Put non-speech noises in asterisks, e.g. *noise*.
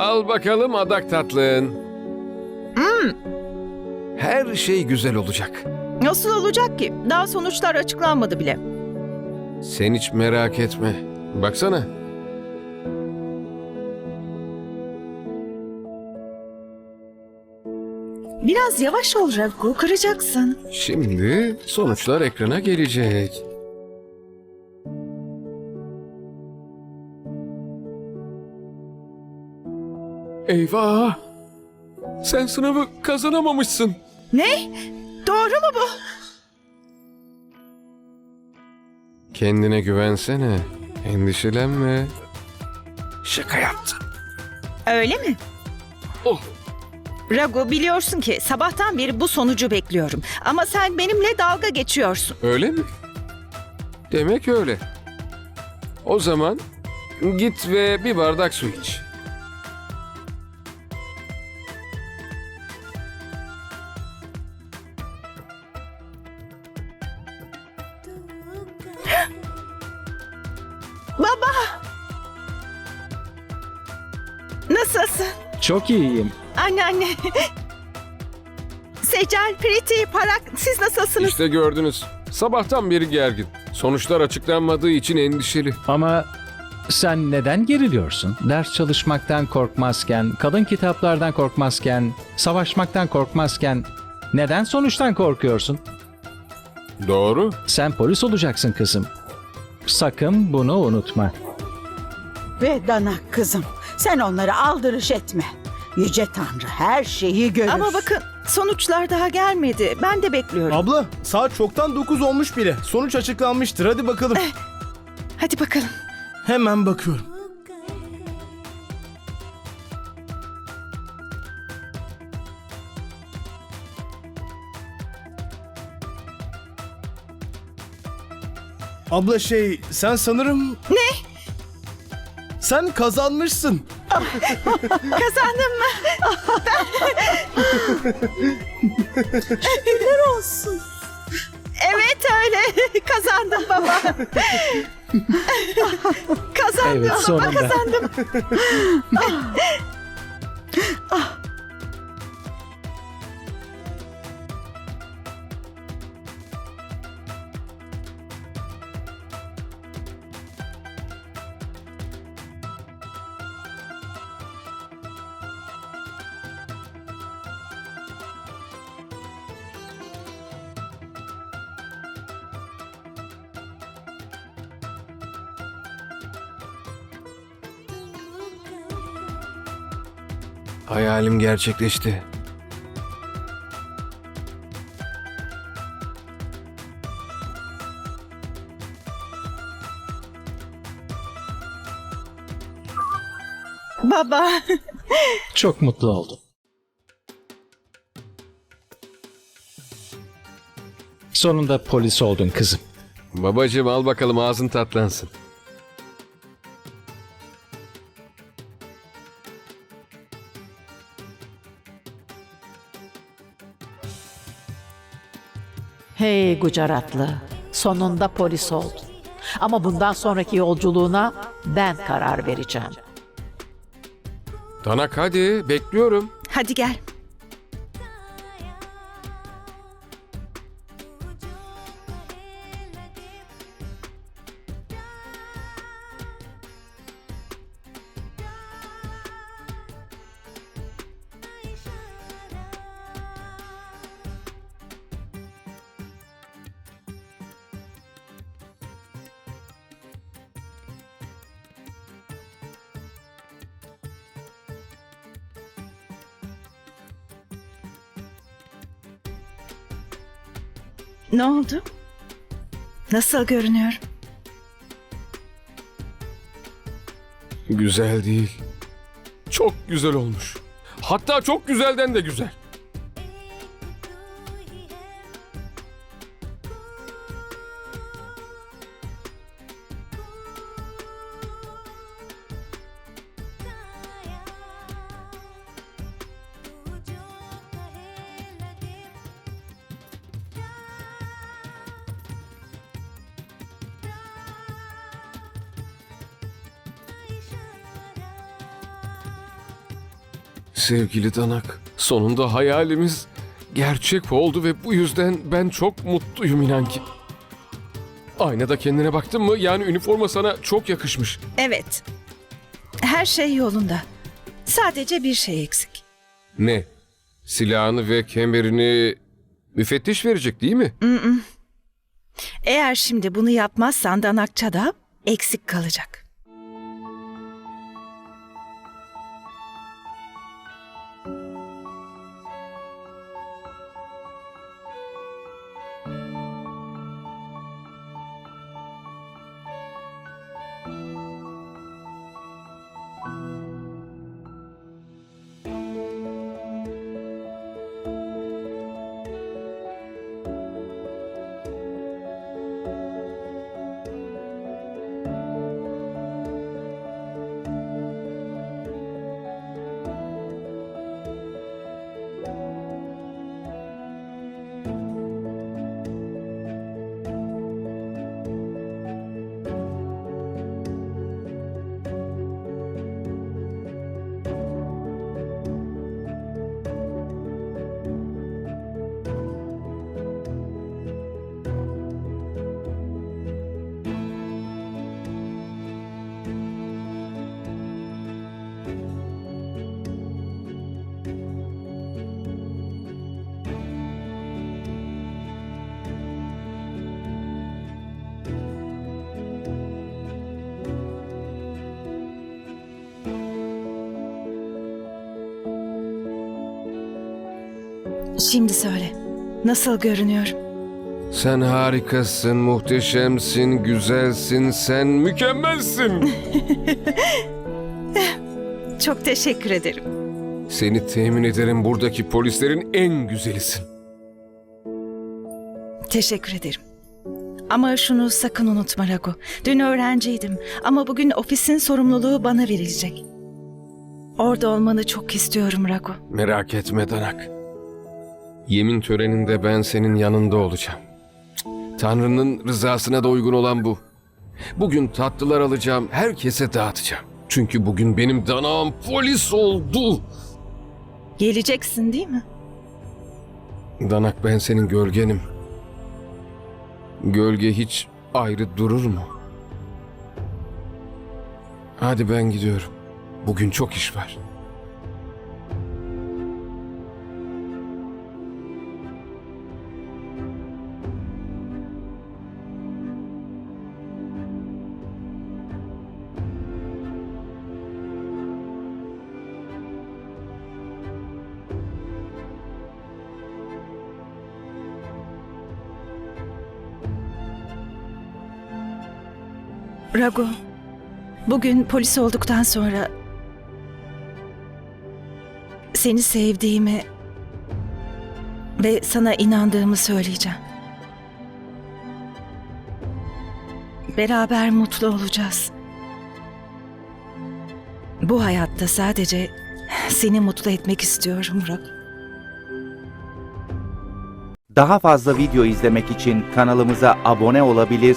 Al bakalım adak tatlın. Her şey güzel olacak. Nasıl olacak ki? Daha sonuçlar açıklanmadı bile. Sen hiç merak etme. Baksana. Biraz yavaş ol Raghu, kıracaksın. Şimdi sonuçlar ekrana gelecek. Eyvah! Sen sınavı kazanamamışsın. Ne? Doğru mu bu? Kendine güvensene. Endişelenme. Şaka yaptım. Öyle mi? Oh! Raghu biliyorsun ki sabahtan beri bu sonucu bekliyorum. Ama sen benimle dalga geçiyorsun. Öyle mi? Demek öyle. O zaman git ve bir bardak su iç. Nasılsın? Çok iyiyim. Anne anne. Secel, Priti, Parak siz nasılsınız? İşte gördünüz. Sabahtan beri gergin. Sonuçlar açıklanmadığı için endişeli. Ama sen neden geriliyorsun? Ders çalışmaktan korkmazken, kalın kitaplardan korkmazken, savaşmaktan korkmazken neden sonuçtan korkuyorsun? Doğru. Sen polis olacaksın kızım. Sakın bunu unutma. Ve Danak kızım, sen onları aldırış etme. Yüce Tanrı her şeyi görür. Ama bakın sonuçlar daha gelmedi. Ben de bekliyorum. Abla saat çoktan 9 olmuş bile. Sonuç açıklanmıştır. Hadi bakalım. Hadi bakalım. Hemen bakıyorum. Abla şey sen sanırım... Ne? Sen kazanmışsın. Kazandım mı? olsun. Evet öyle. Kazandım baba. kazandım Evet, baba sonunda. kazandım. Hayalim gerçekleşti. Baba. Çok mutlu oldum. Sonunda polis oldun kızım. Babacığım al bakalım ağzın tatlansın. Hey Gujaratlı, sonunda polis oldun. Ama bundan sonraki yolculuğuna ben karar vereceğim. Danak hadi bekliyorum. Hadi gel. Ne oldu? Nasıl görünüyor? Güzel değil. Çok güzel olmuş. Hatta çok güzelden de güzel. Sevgili Danak. Sonunda hayalimiz gerçek oldu ve bu yüzden ben çok mutluyum inan ki. Aynada kendine baktın mı? Yani üniforma sana çok yakışmış. Evet. Her şey yolunda. Sadece bir şey eksik. Ne? Silahını ve kemerini müfettiş verecek değil mi? Eğer şimdi bunu yapmazsan Danakça da eksik kalacak. Şimdi söyle. Nasıl görünüyorum? Sen harikasın, muhteşemsin, güzelsin, sen mükemmelsin. *laughs* Çok teşekkür ederim. Seni temin ederim buradaki polislerin en güzelisin. Teşekkür ederim. Ama şunu sakın unutma Rago. Dün öğrenciydim ama bugün ofisin sorumluluğu bana verilecek. Orada olmanı çok istiyorum Rago. Merak etme Danak. Yemin töreninde ben senin yanında olacağım. Tanrı'nın rızasına da uygun olan bu. Bugün tatlılar alacağım, herkese dağıtacağım. Çünkü bugün benim danağım polis oldu. Geleceksin değil mi? Danak ben senin gölgenim. Gölge hiç ayrı durur mu? Hadi ben gidiyorum. Bugün çok iş var. Rago, bugün polis olduktan sonra seni sevdiğimi ve sana inandığımı söyleyeceğim. Beraber mutlu olacağız. Bu hayatta sadece seni mutlu etmek istiyorum Rago. Daha fazla video izlemek için kanalımıza abone olabilir,